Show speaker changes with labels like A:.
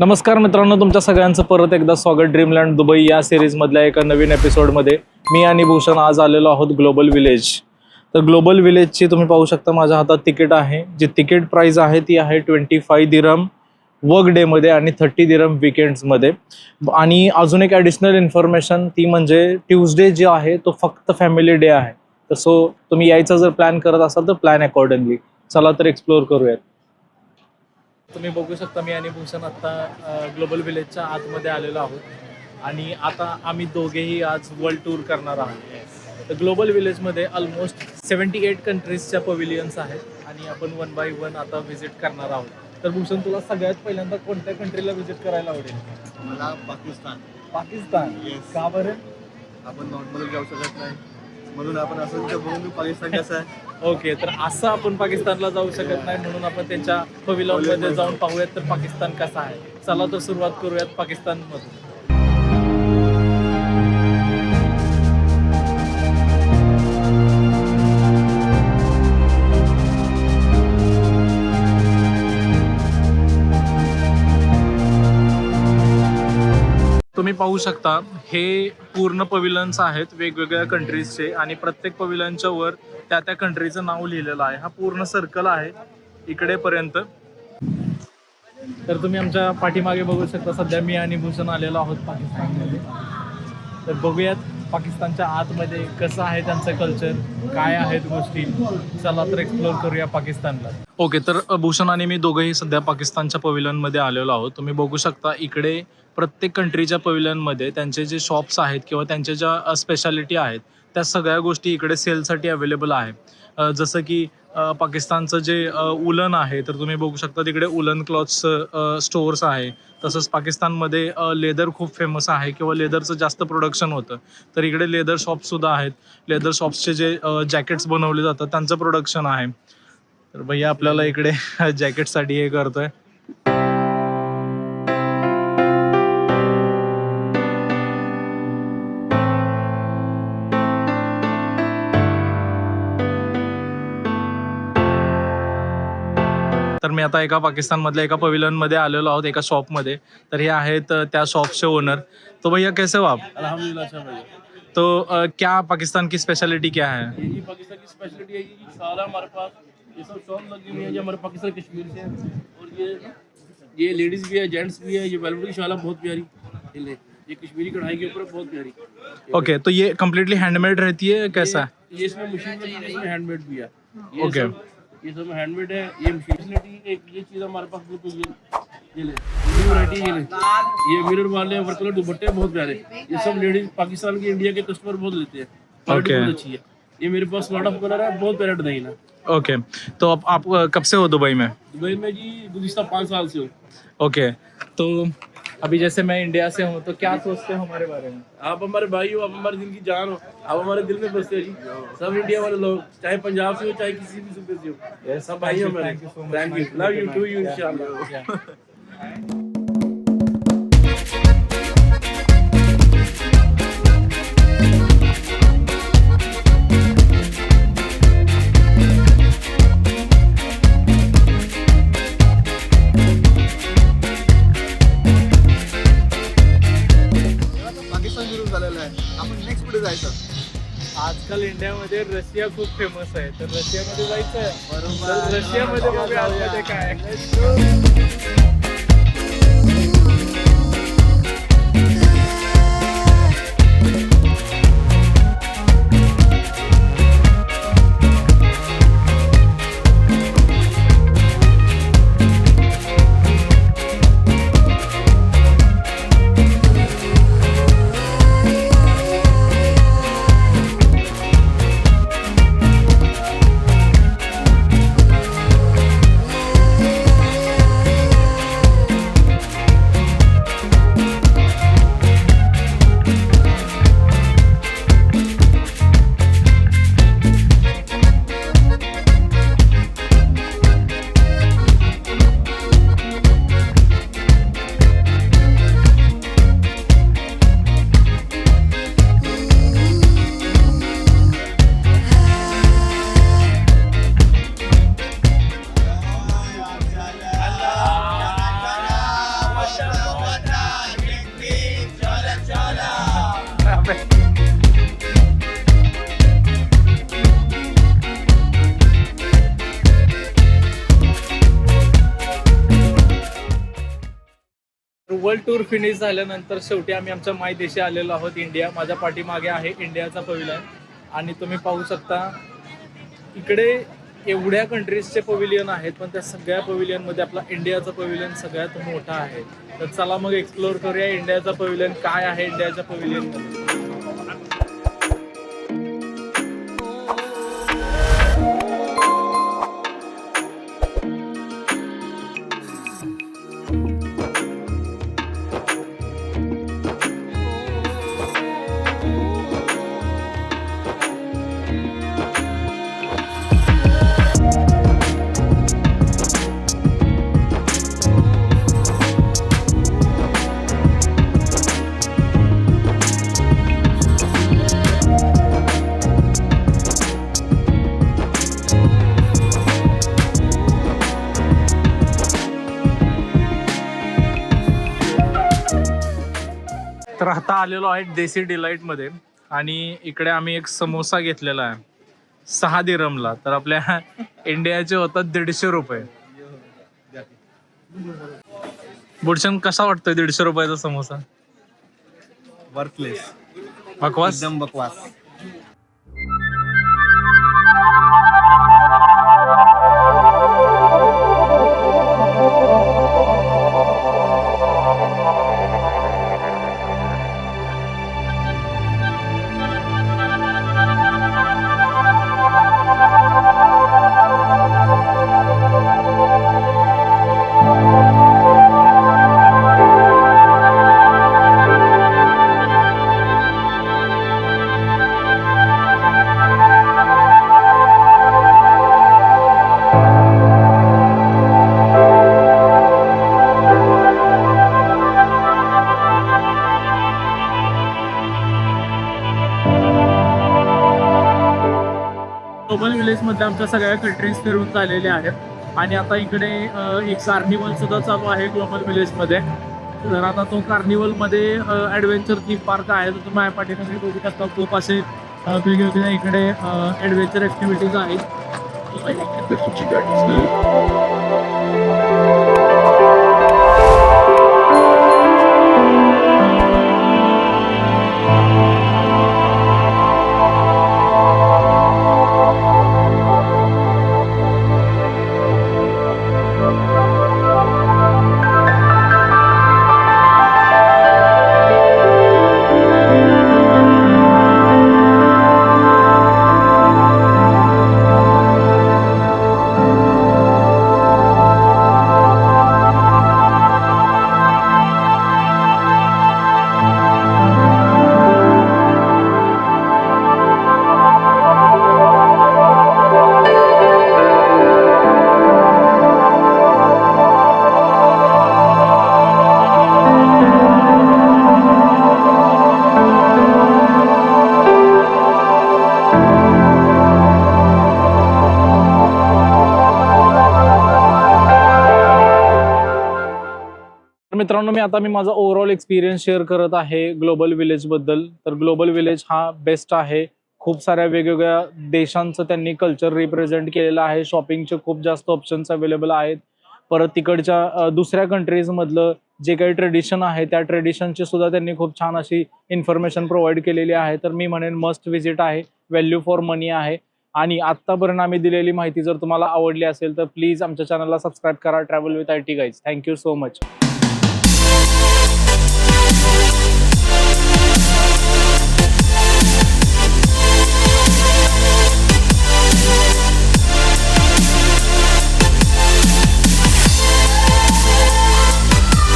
A: नमस्कार मित्रांनो तुमच्या सगळ्यांचं परत एकदा स्वागत. ड्रीमलँड दुबई या सिरीजमधल्या एका नवीन एपिसोडमध्ये मी आणि भूषण आज आलेलो आहोत ग्लोबल विलेज तर ग्लोबल विलेजची तुम्ही पाहू शकता माझ्या हातात तिकीट आहे. जी तिकीट प्राईज आहे ती आहे ट्वेंटी फाय दिरम वर्क डेमध्ये आणि थर्टी दिरम विकेंड्समध्ये आणि अजून एक ॲडिशनल इन्फॉर्मेशन ती म्हणजे ट्यूजडे जे आहे तो फक्त फॅमिली डे आहे. तर सो तुम्ही यायचा जर प्लॅन करत असाल तर प्लॅन अकॉर्डिंगली चला तर एक्सप्लोअर करूयात. तुम्ही बघू शकता मी आणि भूषण आत्ता ग्लोबल विलेजच्या आतमध्ये आलेलो आहोत. आणि आता आम्ही दोघेही आज वर्ल्ड टूर करणार आहोत. तर ग्लोबल विलेजमध्ये ऑलमोस्ट सेवन्टी एट कंट्रीजच्या पविलियन्स आहेत आणि आपण वन बाय वन आता व्हिजिट करणार आहोत. तर भूषण तुला सगळ्यात पहिल्यांदा कोणत्या कंट्रीला व्हिजिट करायला आवडेल?
B: मला पाकिस्तान.
A: पाकिस्तान. का बरं?
B: आपण नॉर्मल जाऊ शकत नाही. म्हणून आपण असं म्हणून पाकिस्तान कसं आहे.
A: ओके तर असं आपण पाकिस्तानला जाऊ शकत नाही म्हणून आपण त्यांच्या मध्ये जाऊन पाहूयात तर पाकिस्तान कसा आहे. चला तर सुरुवात करूयात पाकिस्तानमधून. तुम्ही पाहू शकता हे पूर्ण पविलन्स आहेत वेगवेगळ्या कंट्रीजचे आणि प्रत्येक पविलनच्या वर त्या त्या कंट्रीचं नाव लिहिलेलं आहे. हा पूर्ण सर्कल आहे इकडेपर्यंत तर तुम्ही आमच्या पाठीमागे बघू शकता सध्या मी आणि भूषण आलेलो आहोत पाकिस्तानमध्ये. तर बघूयात. पाकिस्तानच्या आतमध्ये कसं आहे त्यांचं कल्चर काय आहेत गोष्टी? चला तर एक्सप्लोर करूया पाकिस्तानला. ओके तर भूषण आणि मी दोघंही सध्या पाकिस्तानच्या पविलनमध्ये आलेलो आहोत. तुम्ही बघू शकता इकडे प्रत्येक कंट्रीच्या पविलनमध्ये त्यांचे जे शॉप्स आहेत किंवा त्यांच्या ज्या स्पेशालिटी आहेत त्या सगळ्या गोष्टी इकडे सेलसाठी अवेलेबल आहे. जसं की पाकिस्तानचं जे उलन आहे तर तुम्ही बघू शकता तिकडे उलन क्लॉथ्स स्टोअर्स आहे. तसंच पाकिस्तानमध्ये लेदर खूप फेमस आहे किंवा लेदरचं जास्त प्रोडक्शन होतं. तर इकडे लेदर शॉप्ससुद्धा आहेत. लेदर शॉप्सचे जे जॅकेट्स बनवले जातात त्यांचं प्रोडक्शन आहे. तर भैया आपल्याला इकडे जॅकेटसाठी हे करतोय. तर मी आता एका पाकिस्तानमधल्या एका पविलनमध्ये आलेलो आहोत एका शॉपमध्ये. तर हे आहेत त्या शॉपचे ओनर तो भैया कैसे हो आप?
C: अच्छा
A: तो क्या पाकिस्तान की स्पेशलिटी क्या है?
C: ये जी पाकिस्तान की स्पेशलिटी है ये सारा हमारे पास ये सब शॉप लगी हुई है जो हमारे पाकिस्तान कश्मीर से है। और ये ये लेडीज़ भी है जेंट्स भी है ये वेलवेट की शाला बहुत प्यारी। ये ले ये कश्मीरी कढ़ाई के ऊपर बहुत प्यारी।
A: ओके तो ये कम्प्लीटली हैंडमेड रहती है कैसा? है
C: ये इसमें मशीन है, हैंडमेड भी है। ये
A: ओके।
C: ये सब हैंडमेड है ये फैसिलिटी एक ये चीज़ हमारे पास बिल्कुल ये ये ले ये वैरायटी ये ले। ये मिरर वाले वर्क कलर दुपट्टे बहुत प्यारे। ये सब लेडीज़ पाकिस्तान के इंडिया के कस्टमर बहुत लेते हैं। क्वालिटी। बहुत अच्छी है। ये मेरे पास लॉट ऑफ़ कलर है बहुत प्यारा डिज़ाइन है।
A: ओके तो आप, आप कब से हो दुबई में?
C: दुबई में जी गुजशत पाँच साल से हूँ।
A: ओके तो अभी जैसे मैं इंडिया से हूँ तो क्या सोचते हो हमारे बारे में?
C: आप हमारे भाई हो आप हमारे दिल की जान हो आप हमारे दिल में बसते हो जी। सब इंडिया वाले लोग चाहे पंजाब से हो चाहे किसी भी सूबे से हो। सब भाई
A: हो मेरे
C: हमारे. Thank you love you to you इंशाल्लाह
A: रशिया खूप फेमस आहे. तर रशियामध्ये जायचं आहे रशियामध्ये बघूया आतमध्ये काय वर्ल्ड टूर फिनिश झाल्यानंतर शेवटी आम्ही आमच्या मायदेशी आलेलो आहोत इंडिया. माझ्या पाठीमागे आहे इंडियाचा पविलियन. आणि तुम्ही पाहू शकता इकडे एवढ्या कंट्रीजचे पविलियन आहेत पण त्या सगळ्या पविलियनमध्ये आपला इंडियाचा पविलियन सगळ्यात मोठा आहे. तर चला मग एक्सप्लोअर करूया इंडियाचा पविलियन काय आहे इंडियाच्या पविलियनमध्ये आता आलेलो आहे देसी डिलाईटमध्ये. आणि इकडे आम्ही एक समोसा घेतलेला आहे. सहा दिरमला तर आपल्या इंडियाचे होतात दीडशे रुपये. बुडशन कसा वाटतोय दीडशे रुपयाचा समोसा?
B: वर्थलेस
A: बकवास?
B: एकदम बकवास.
A: ग्लोबल विलेजमध्ये आमच्या सगळ्या कंट्रीज फिरून झालेल्या आहेत. आणि आता इकडे एक कार्निवल सुद्धा चालू आहे ग्लोबल विलेजमध्ये तर आता तो कार्निवलमध्ये ॲडव्हेंचर थीम पार्क आहे. तर तुम्ही पाठीमध्ये बघू शकता. खूप असे वेगवेगळ्या इकडे ॲडव्हेंचर ॲक्टिव्हिटीज आहेत. मित्रांनो मी आता मी माझा ओव्हरऑल एक्सपिरियन्स शेअर करत आहे ग्लोबल विलेजबद्दल तर ग्लोबल विलेज हा बेस्ट आहे. खूप साऱ्या वेगवेगळ्या देशांचं त्यांनी कल्चर रिप्रेझेंट केलेलं आहे. शॉपिंगचे खूप जास्त ऑप्शन्स अवेलेबल आहेत. परत तिकडच्या दुसऱ्या कंट्रीजमधलं जे काही ट्रेडिशन आहे त्या ट्रेडिशनची सुद्धा त्यांनी खूप छान अशी इन्फॉर्मेशन प्रोव्हाइड केलेली आहे. तर मी म्हणेन मस्ट विजिट आहे. व्हॅल्यू फॉर मनी आहे. आणि आत्तापर्यंत आम्ही दिलेली माहिती जर तुम्हाला आवडली असेल तर प्लीज आमच्या चॅनलला सबस्क्राईब करा. Travel with I T guys thank you so much